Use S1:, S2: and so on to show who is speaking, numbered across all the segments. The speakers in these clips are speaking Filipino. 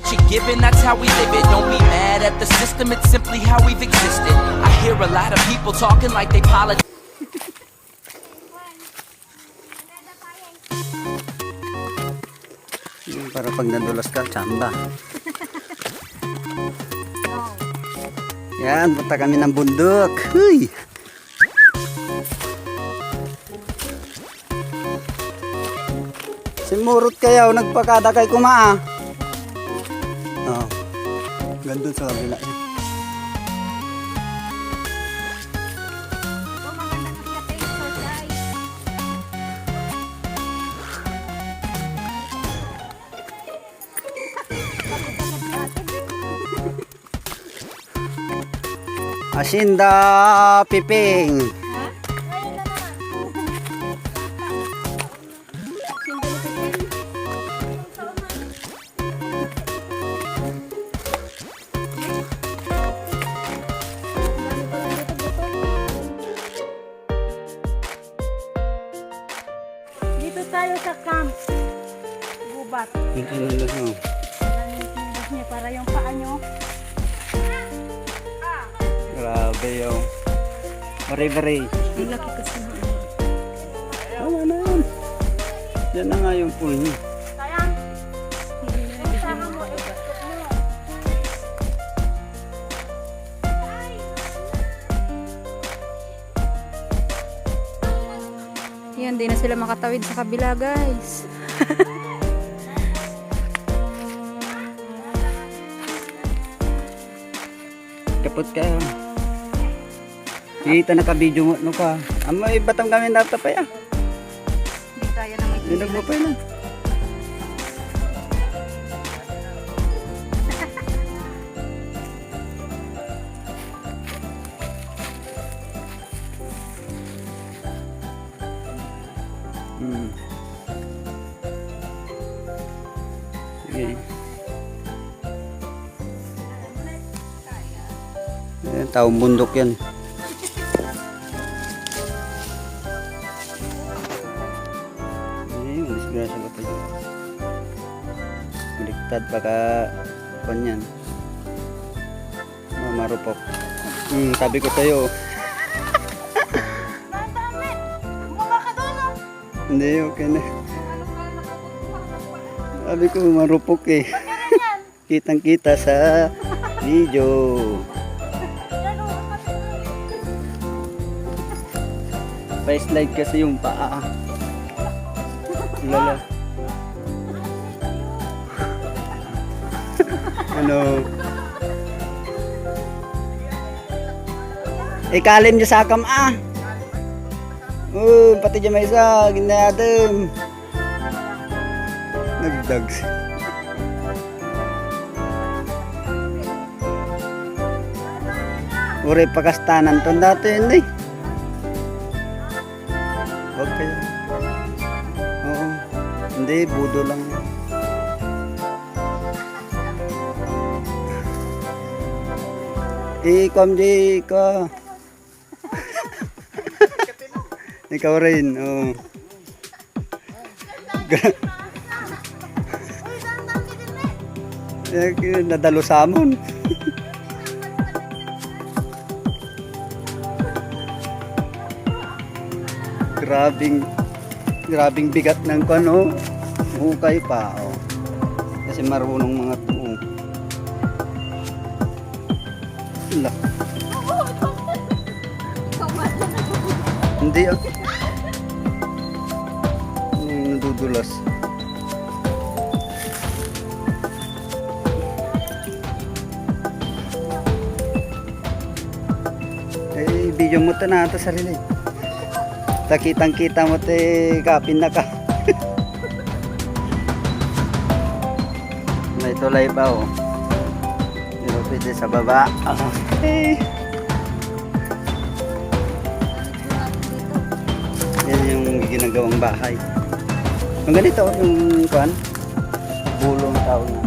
S1: What you're given, that's how we live it. Don't be mad at the system, it's simply how we've existed. I hear a lot of people talking like they politics.
S2: Yung para pag nadulas ka, tsamba. Yan, punta kami ng bundok. Huy! Simurot kayo, nagpakada kay kumaa. Oo. Gandun sa kabila. Asinda Piping.
S3: Ang laki kasi
S2: na yan. Yan na nga yung pool niya.
S4: Yan, di na sila makatawid sa kabila, guys.
S2: Kapot ka. Kita na ka-video mo no ka. Amay batang kami data pa ya.
S4: Hindi tayo na may
S2: Dinog mo pa ah. Hmm. Sige. Eh, taong bundok yan. Ayun, disgrasya ko tayo. Baliktad baka kanyan. Oh, marupok. Hmm, sabi ko sa'yo.
S3: Ka oh.
S2: Hindi, okay na. Sabi ko marupok eh. Kitang kita sa video. Pa-slide kasi yung paa. Ano? Ikalim niya sa akam ah. Oh, pati dyan may isa, ginadam. Nagdags. Uri pakastanan to dati yun eh. Kayo. Oo. Hindi, budo lang. Ikom di ka. Ikaw rin, oo. Eh, nadalo sa amon. grabing grabing bigat ng kano hukay pa oh. kasi marunong mga Ala. hindi ah Ano, nadudulas eh video mo to na ito sarili Takitang kita mo te kapin na ka. May tulay pa oh. Pwede sa baba. Okay. Yan yung ginagawang bahay. Ang ganito oh, yung kwan. Bulong tao na.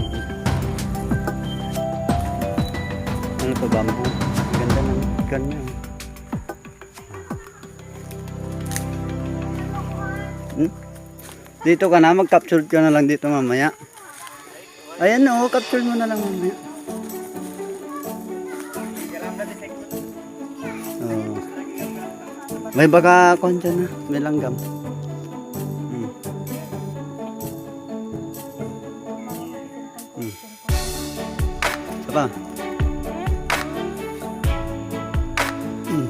S2: Ano pa bamboo? Ang ganda ng ganyan. Hmm? Dito ka na, mag-capture ka na lang dito mamaya. Ayan o, capture mo na lang mamaya. May baka kon dyan na, may langgam. Hmm. Hmm. Hmm.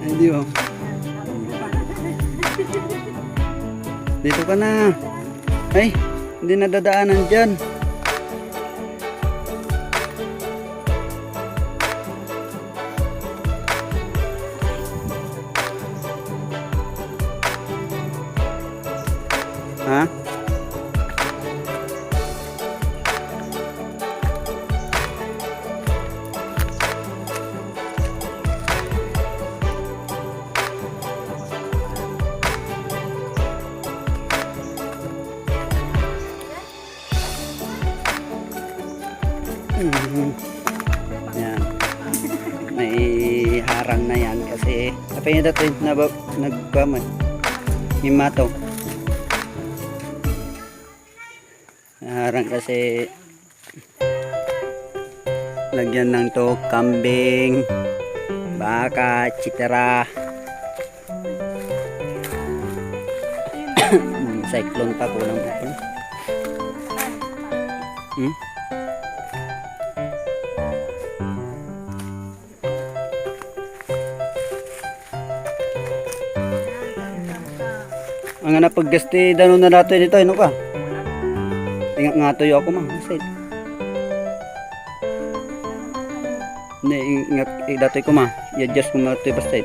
S2: Ay, di oh. Dito ka na. Ay, hindi nadadaanan dyan. Yung dati na nagpaman. Himato. Harang kasi lagyan ng to kambing, baka, chitara. Hmm, Cyclone pa kulang pa. Nga napaggasti danon na nato dito, ano ka? Ingat nga tayo ako mah. Side. Hindi, ingat eh, datoy ko mah. I-adjust ko nga tayo basta.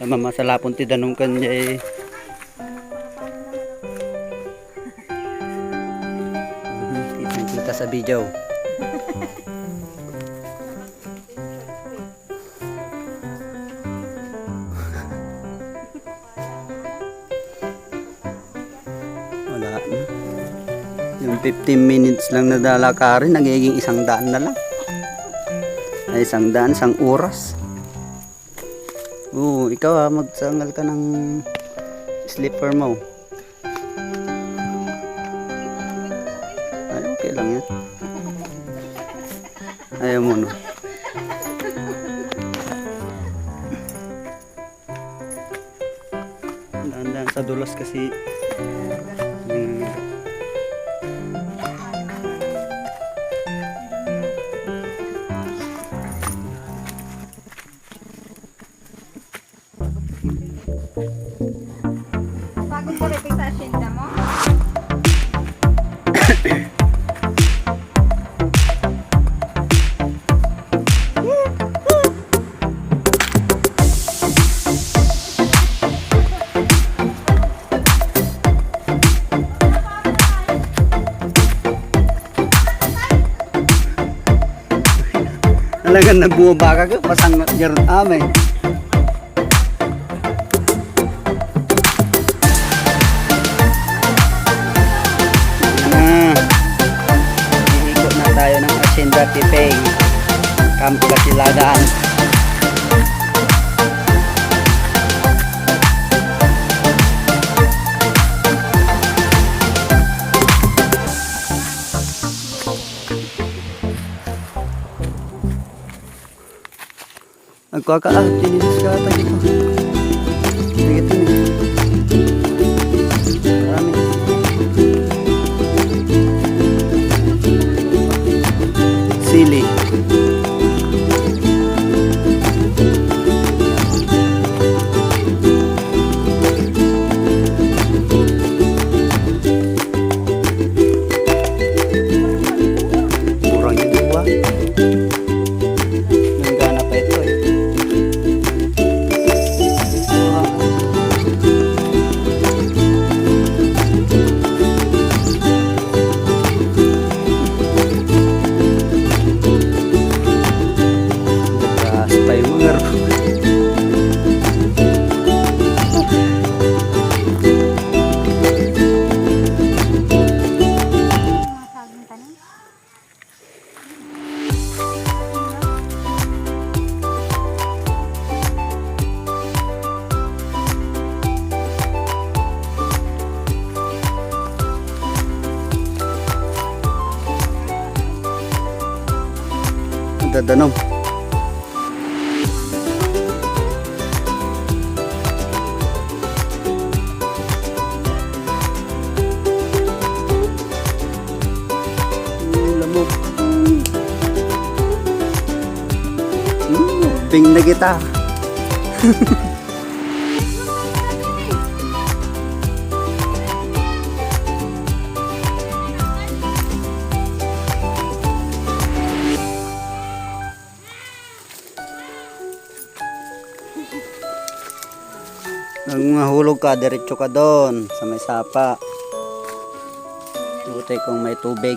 S2: Sama masalapon ti danong kanya eh. Kita sa video. 15 minutes lang na dalakarin, nagiging isang daan na lang. Ay, isang daan, isang oras. Oo, ikaw ha, magsangal ka ng slipper mo. Ay, okay lang yan. Ayaw mo, no? Daan-daan sa dulas kasi Nagbuwaba ka pasang jaron amay. Ah, iikot na tayo ng Hacienda Tipeng. Camp Basilagan. Nagkakaahit dinilis ka ata dito. Bing na kita. Nang mahulog ka, diretso ka doon sa may sapa. Buti kung may tubig.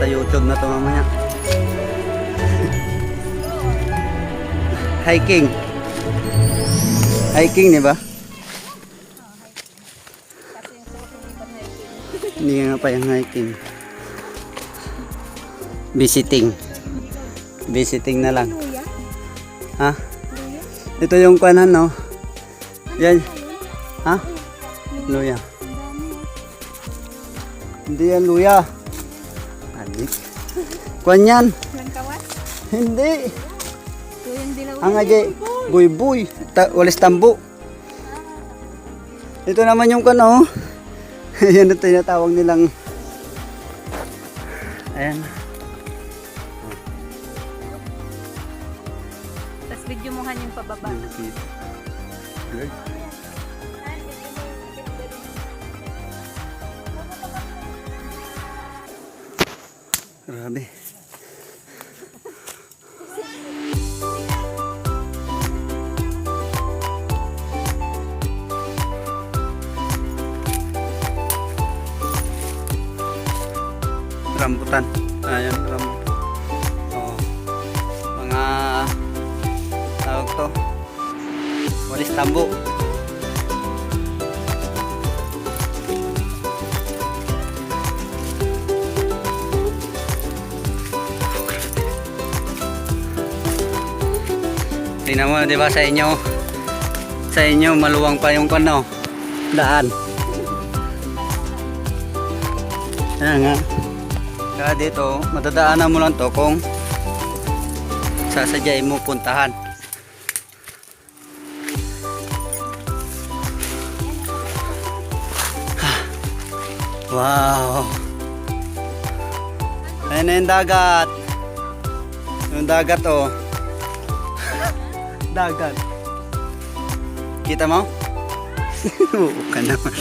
S2: Nasa YouTube na to mamaya. Hiking. Hiking, di ba? Hindi nga pa yung hiking. Visiting. Visiting na lang. Ha? Ito yung kanan, no? Yan. Ha? Luya. Hindi yan luya. Adik. Kwan yan.
S4: Langkawas?
S2: Hindi.
S4: Luyang dilaw.
S2: Ang aje. Buy-buy. Ta walis tambo. Ito naman yung kano. Yan ang tinatawag nilang Ayan.
S4: Tapos video mo yung pababa.
S2: Good. Grabe. Rambutan. Ayan, rambutan. Oo. Mga tawag to. Walis tambo. Tingnan mo, di ba sa inyo? Sa inyo, maluwang pa yung kano. Daan. Ayan nga. Kaya dito, madadaanan mo lang to kung sasadyain mo puntahan. Wow! Ayan na yung dagat. Yung dagat oh. Dagat. Kita mo? Oo ka naman.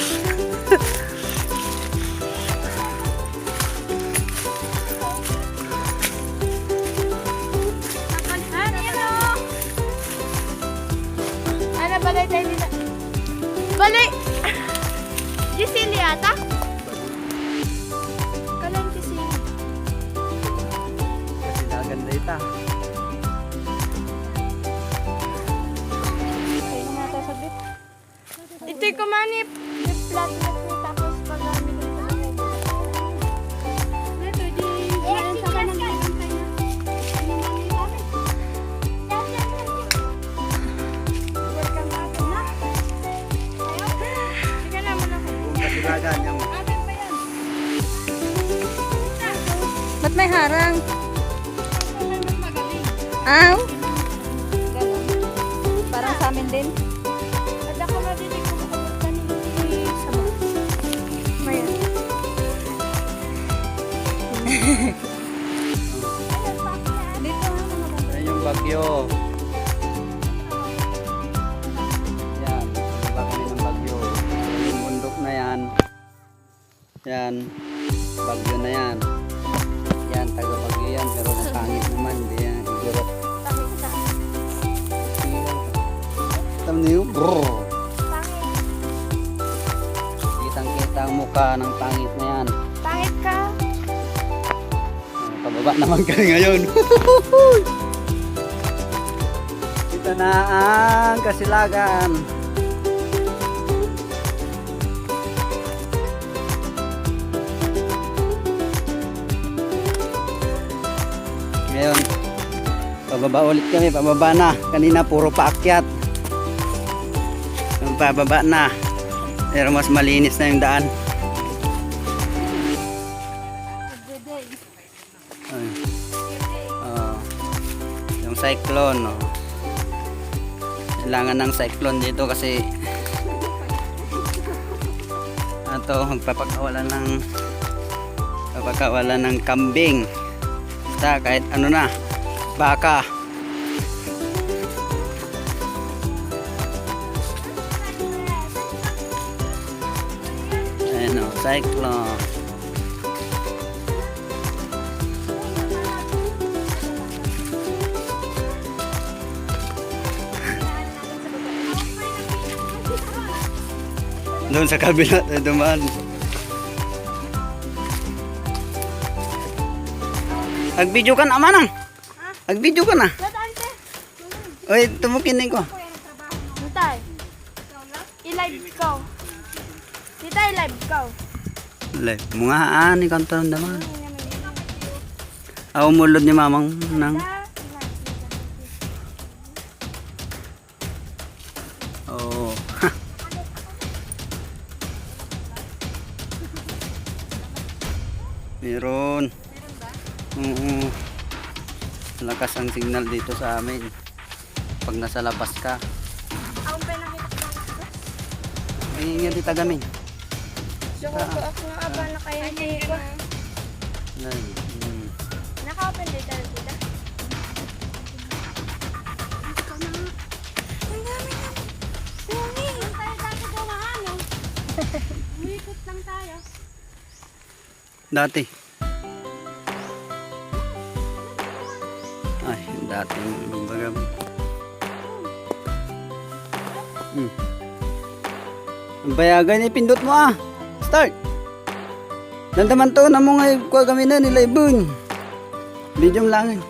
S4: Parang sa amin din. At ako madidig ko makapagta ni Sama. Mayan. Dito mga bata.
S2: Ayan yung bagyo. Yan. Diba kami ng bagyo. Yung bundok na yan. Yan. Bagyo na yan. Yan, taga bagyo yan. Pero ang pangit naman. Hindi niyo, Brrr.
S4: Pangit.
S2: Kitang kita ang mukha ng pangit na yan.
S4: Pangit ka.
S2: Pababa naman kami ngayon. Ito na ang kasilagan. Ngayon, pababa ulit kami, pababa na. Kanina puro paakyat. Pababa na. Pero mas malinis na yung daan. Ay. Oo. yung cyclone, no. Kailangan ng cyclone dito kasi ato magpapakawalan ng papakawalan ng kambing. Basta kahit ano na, baka. Cyclone. Doon sa kabila tayo dumaan. Nag-video ka na, amanang. Nag-video ka na. Uy, tumukin ko. Live. Mga ani kanta naman. Ako mulod ni mamang nang. Oo. Meron. Oo. Lakas ang signal dito sa amin. Pag nasa labas ka.
S4: Akong pinakita ko.
S2: Ay, nga di tagamin.
S4: Gusto ko ako nga aba na kaya hindi ko.
S2: Mm.
S4: Naka-open data na tita. Ang dami na. Pumi. Ang tayo tayo gawahan, no? Umikot lang tayo.
S2: Dati. Ay, dati yung baga. Hmm. Ang bayagan ipindot mo ah. Start. Nandaman to na mo nga kuha kami na nila ibon. Video lang. eh.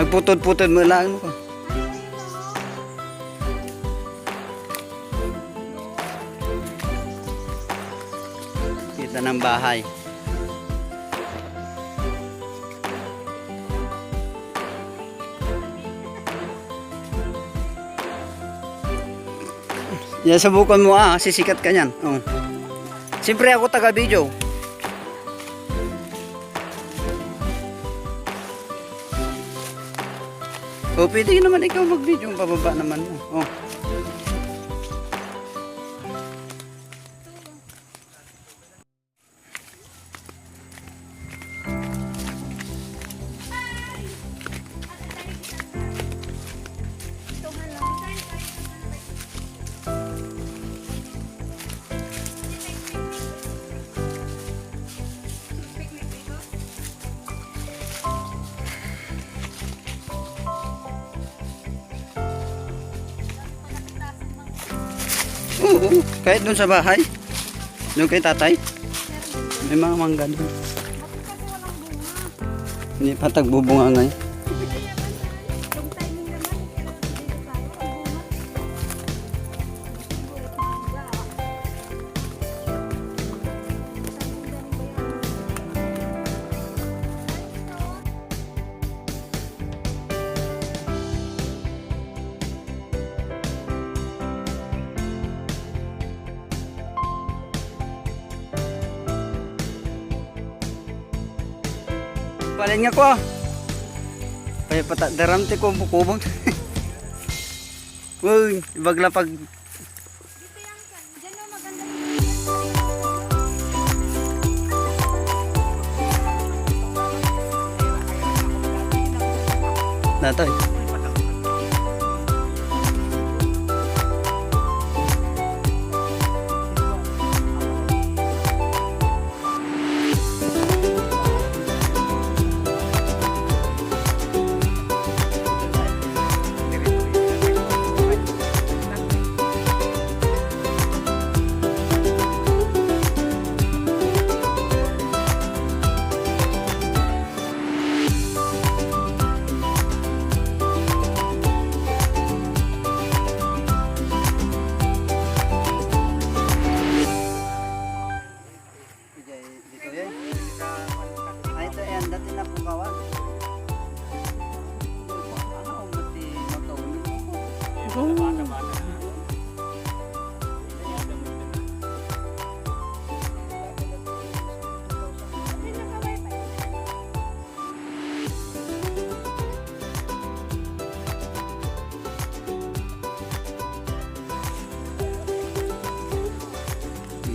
S2: Nagputod-putod mo lang ko. Kita ng bahay. Yan, subukan mo ah, sisikat ka niyan. Oh. Siyempre ako taga-video. O, pwede naman ikaw mag-video, pababa naman mo. Oh. Oo, kahit dun sa bahay. Doon kay tatay. May mga mangga doon. Hindi pa tagbubunga ngayon. Palin nga ko. Kaya pata daram ti ko bukubong. Uy, bagla pag
S4: Diyan na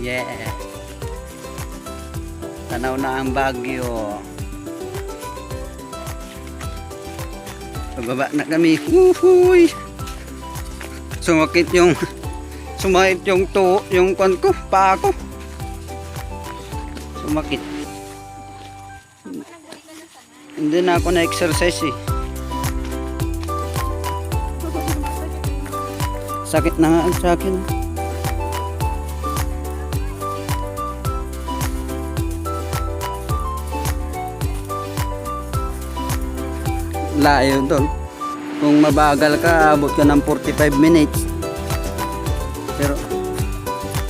S2: Yeah. Tanaw na ang Baguio. Pababa na kami. Huhuy! Sumakit yung sumakit yung to, yung kwan ko, paa ko. Sumakit. Hindi na ako na-exercise eh. Sakit na nga ang sa akin. Layo doon. Kung mabagal ka, abot ka ng 45 minutes. Pero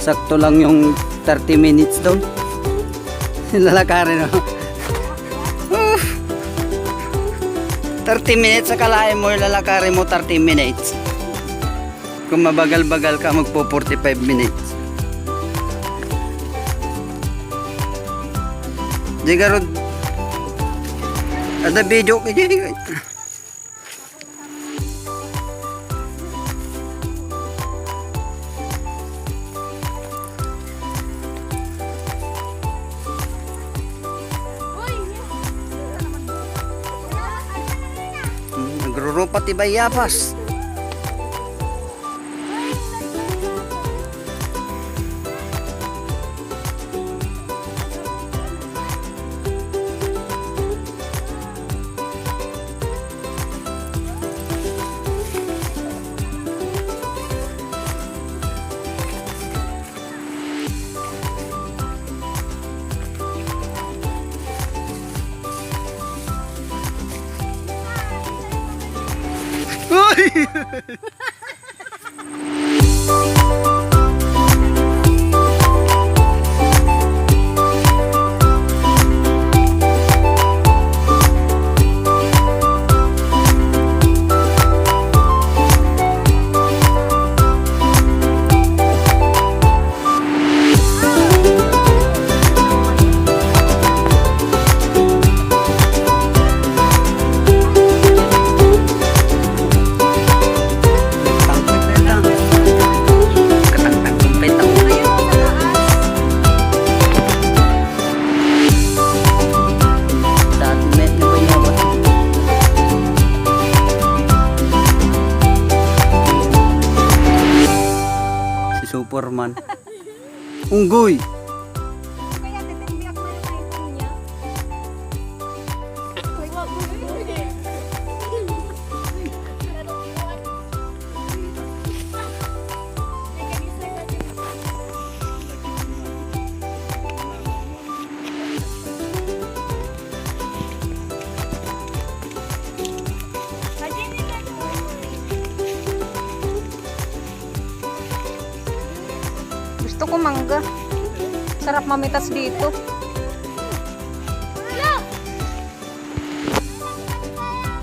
S2: sakto lang yung 30 minutes doon. Lalakarin mo. Oof. 30 minutes sa kalahin mo, lalakarin mo 30 minutes. Kung mabagal-bagal ka, magpo 45 minutes. Ron. Ada video ka tibay yapas.
S4: Gusto ko mangga. Sarap mamitas dito.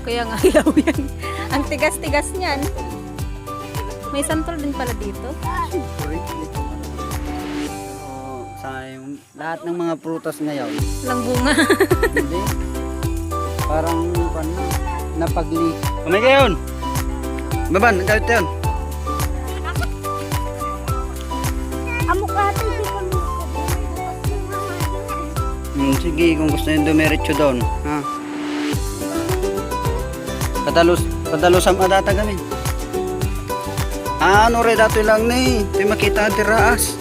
S4: Kaya nga ilaw yan. Ang tigas-tigas niyan. May santol din pala dito.
S2: Oh, sayang. Lahat ng mga prutas ngayon.
S4: Lang bunga.
S2: Hindi. Parang pan na. Napagli. Umay kayon! Baban, gawit yun. Hmm, sige, kung gusto nyo dumiretso doon. Ha? Padalos, padalos ang adata kami. Ah, ano re dato lang ni. Ito makita ang tiraas.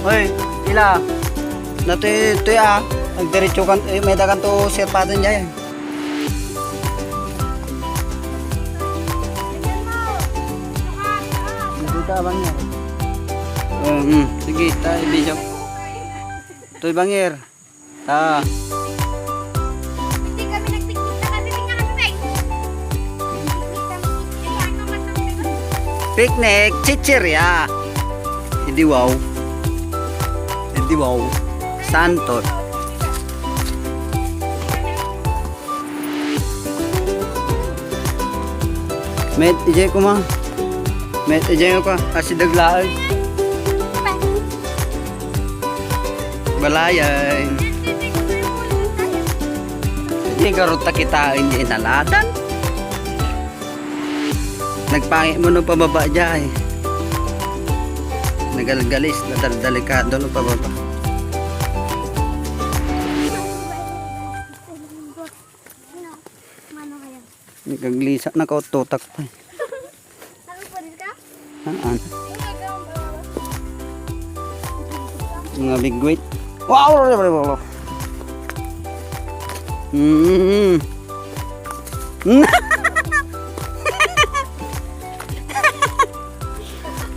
S2: Hoy, ila. Nato ito ah. Nagdiretso kan, eh, may dagan to sirpatan niya eh. Nakita bang niya? Hmm. Sige, tayo video. Toy bangir. Ta.
S3: Hindi kami nagpiknik na kami, nga kami.
S2: Picnic, chichirya. Hindi wow. Hindi wow. Santot. Met, ijay ko ma. Met, ijay ko pa. Kasi daglaan. Balayay. Hindi karot kita hindi nalatan. Nagpangit mo nung pababa dyan eh. Nagalgalis, nadal- delikado no pababa.
S3: Ano?
S2: Nagaglisa na kaututak pa. eh.
S3: Ano pa rin ka?
S2: Haan.
S3: Yung gagawin ba?
S2: Mga big weight. Wow! Mm.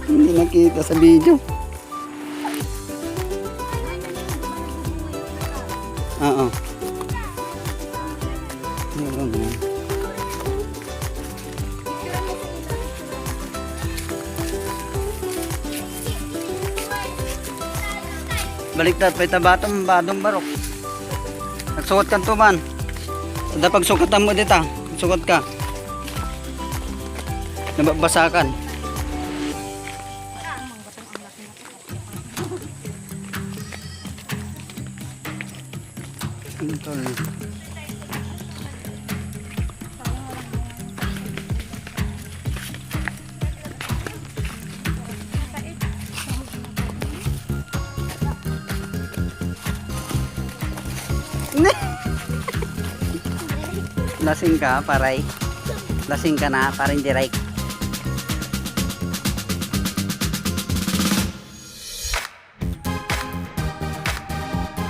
S2: Hindi nakita sa video. Oo. Meron Baliktad, pa itabatong badong barok. Nagsukat ka tuman. Ada pagsukatan mo dita. Sukat ka. Nababasakan. Ka, paray. Lasing ka na, parang direct.